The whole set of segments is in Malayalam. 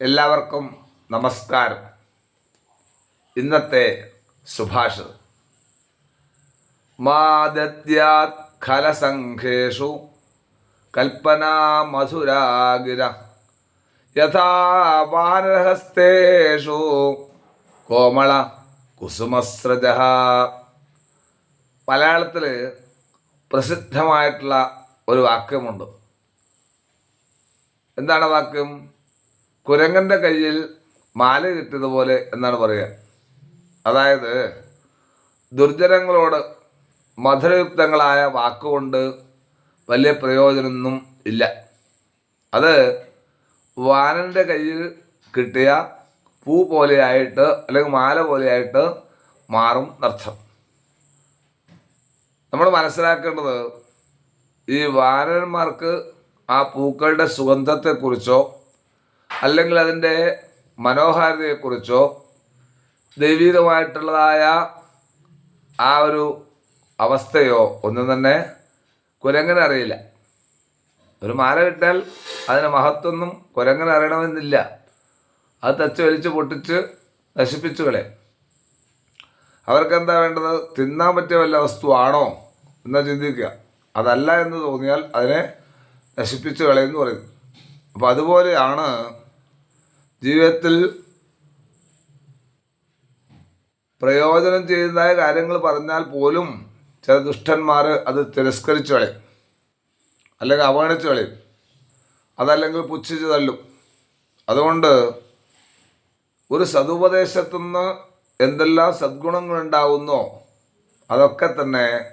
എല്ലാവർക്കും നമസ്കാരം. ഇന്നത്തെ സുഭാഷിതം മാദത്യാത് കൽപ്പനാ മധുരാഗിര. യഥാ വാനരഹസ്തേഷു കോമള കുസുമസ്രജ മലയാളത്തിൽ പ്രസിദ്ധമായിട്ടുള്ള ഒരു വാക്യമുണ്ട്. എന്താണ് വാക്യം? കുരങ്ങന്റെ കയ്യിൽ മാല കിട്ടിയതുപോലെ എന്നാണ് പറയുക. അതായത് ദുർജനങ്ങളോട് മധുരയുക്തങ്ങളായ വാക്കുകൊണ്ട് വലിയ പ്രയോജനമൊന്നും ഇല്ല. അത് വാനന്റെ കയ്യിൽ കിട്ടിയ പൂ പോലെയായിട്ട് അല്ലെങ്കിൽ മാല പോലെയായിട്ട് മാറും എന്നർത്ഥം. നമ്മൾ മനസ്സിലാക്കേണ്ടത് ഈ വാനന്മാർക്ക് ആ പൂക്കളുടെ സുഗന്ധത്തെക്കുറിച്ചോ അല്ലെങ്കിൽ അതിന്റെ മനോഹാരിതയെക്കുറിച്ചോ ദൈവീകമായിട്ടുള്ളതായ ആ ഒരു അവസ്ഥയോ ഒന്നും തന്നെ കുരങ്ങനെ അറിയില്ല. ഒരു മാല കിട്ടാൽ അതിന് മഹത്വമൊന്നും കുരങ്ങനെ അറിയണമെന്നില്ല. അത് തച്ച് വലിച്ച് പൊട്ടിച്ച് നശിപ്പിച്ചു കളയും. അവർക്കെന്താ വേണ്ടത്? തിന്നാൻ പറ്റിയ വല്ല വസ്തുവാണോ എന്ന് ചിന്തിക്കുക. അതല്ല എന്ന് തോന്നിയാൽ അതിനെ നശിപ്പിച്ചു കളയെന്ന് പറയുന്നു. അപ്പോൾ അതുപോലെയാണ് ജീവിതത്തിൽ പ്രയോജനം ചെയ്യുന്നതായ കാര്യങ്ങൾ പറഞ്ഞാൽ പോലും ചില ദുഷ്ടന്മാർ അത് തിരസ്കരിച്ചു കളയും. അല്ലെങ്കിൽ അവഗണിച്ചു കളയും. അതല്ലെങ്കിൽ പുച്ഛിച്ച് തള്ളും. അതുകൊണ്ട് ഒരു സതുപദേശത്തു നിന്ന് എന്തെല്ലാം സദ്ഗുണങ്ങൾ ഉണ്ടാവുന്നോ അതൊക്കെ തന്നെ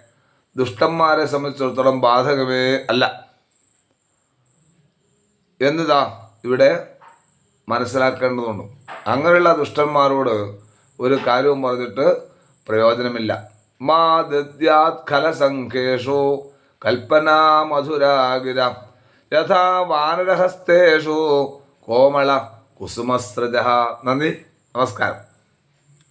ദുഷ്ടന്മാരെ സംബന്ധിച്ചിടത്തോളം ബാധകമേ അല്ല. എന്നതാ ഇവിടെ മനസ്സിലാക്കേണ്ടതുണ്ട്. അങ്ങനെയുള്ള ദുഷ്ടന്മാരോട് ഒരു കാര്യവും പറഞ്ഞിട്ട് പ്രയോജനമില്ല. മാ ദദ്യാത് ഖലസംഖേഷു കൽപ്പന മധുരാഗിര യഥാ വാനരഹസ്തേഷു കോമള കുസുമസ്രജ നന്ദി നമസ്കാരം.